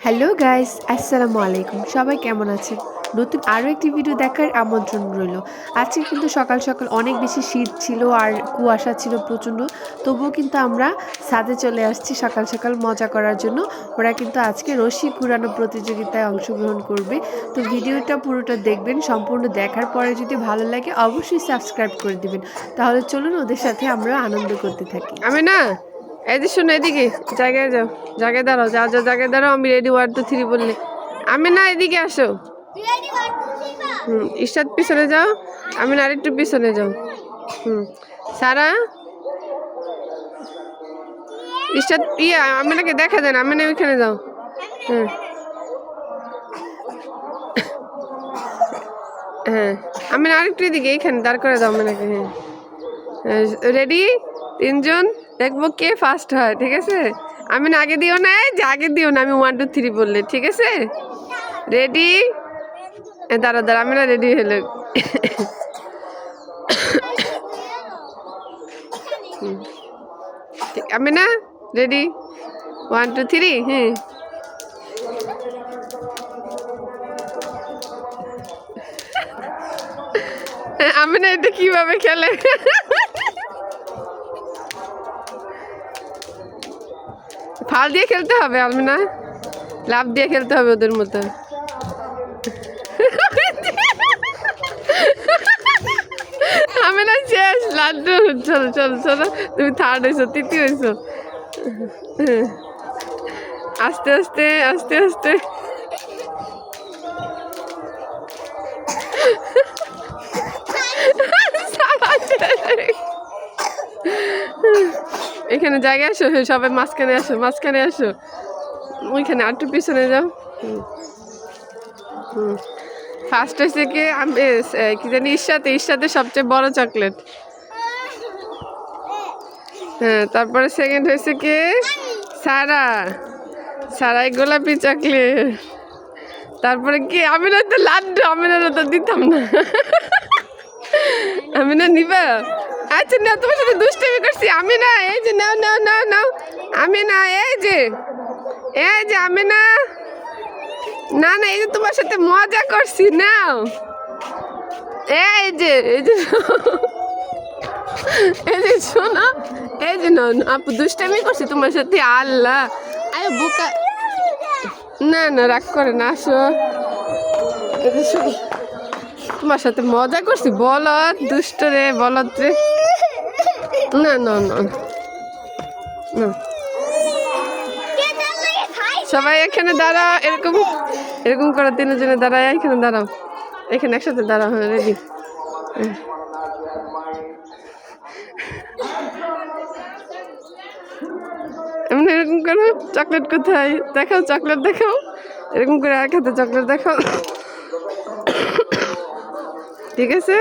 Hello guys আসসালামু আলাইকুম সবাই কেমন আছেন? নতুন আরও একটি ভিডিও দেখার আমন্ত্রণ রইল। আজকে কিন্তু সকাল সকাল অনেক বেশি শীত ছিল আর কুয়াশা ছিল প্রচণ্ড। তবুও কিন্তু আমরা ছাদে চলে আসছি সকাল সকাল মজা করার জন্য। ওরা কিন্তু আজকে রশি কুড়ানো প্রতিযোগিতায় অংশগ্রহণ করবে। তো ভিডিওটা পুরোটা দেখবেন, সম্পূর্ণ দেখার পরে যদি ভালো লাগে অবশ্যই সাবস্ক্রাইব করে দিবেন। তাহলে চলুন ওদের সাথে আমরা আনন্দ করতে থাকি। আমি না এদিকে শোনো এদিকে জায়গায় যাও জায়গায় দাঁড়াও যা যা জায়গায় দাঁড়াও আমি রেডি ওয়ান টু থ্রি বললে। আমি না এদিকে আসো। হুম ঈশাদ পিছনে যাও আমি না আরেকটু পিছনে যাও। হুম সারা? ঈশাদ ইয়া আমি নাকি দেখা দেন আমি না ওইখানে যাও। হ্যাঁ হ্যাঁ আমি না আরেকটু এদিকে এইখানে দাঁড় করে দাও আমি নাকি হ্যাঁ রেডি তিনজন দেখব কে ফার্স্ট হয়, ঠিক আছে? আমি না আগে দিও না যে আগে দিও না আমি ওয়ান টু থ্রি বললে, ঠিক আছে? রেডি দাঁড়া দাঁড়া আমি না রেডি হলে আমি না রেডি ওয়ান টু থ্রি হ্যাঁ। আমি না এটা কীভাবে খেলে? ফাল দিয়ে খেলতে হবে আমি না লাভ দিয়ে খেলতে হবে ওদের মতো। আমি না শেষ, লাড্ডু, চলো চলো চলো। তুমি থার্ড হয়েছো তৃতীয় হয়েছো আস্তে আস্তে আস্তে আস্তে। এখানে জায়গা আসো সবাই মাঝখানে আসো মাঝখানে আসো। ওইখানে আরেকটু পিছনে যাও। হুম। ফার্স্ট হয়েছে কি, আমি কি জানি, ঈর্ষাতে ঈর্ষাতে সবচেয়ে বড় চকলেট হ্যাঁ তারপরে সেকেন্ড হয়েছে কি, সারা। সারাই গোলাপি চকলেট তারপরে কি, আমি না তো লাড্ডু, আমি না তো দিতাম না। আমি না নিবা? আচ্ছা না, তোমার সাথে দুষ্টামি করছি। আমি না, এই যে, নাও নাও নাও নাও। আমি না, এই যে এই যে, আমি না না না, এই যে তোমার সাথে মজা করছি, নাও। এই যে এই যে এই যে, শোনো, এই যে, নাও আপু দুষ্টামি করছি তোমার সাথে, আল্লাহ। আয় বুকা। না না, রাগ করে না, আসো। এই যে শোনো। তোমার সাথে মজা করছি। বলত দুষ্ট রে বলত রে। না না না। না। সবাই এখানে দাঁড়াও, এরকম এরকম করে তিনজনে দাঁড়ায় এখানে দাঁড়াও। এখানে একসাথে দাঁড়াও হ্যাঁ রেডি এমনি এরকম করো চকলেট কোথায়? দেখাও চকলেট দেখাও। এরকম করে এক হাতে চকলেট দেখাও। Fíjese.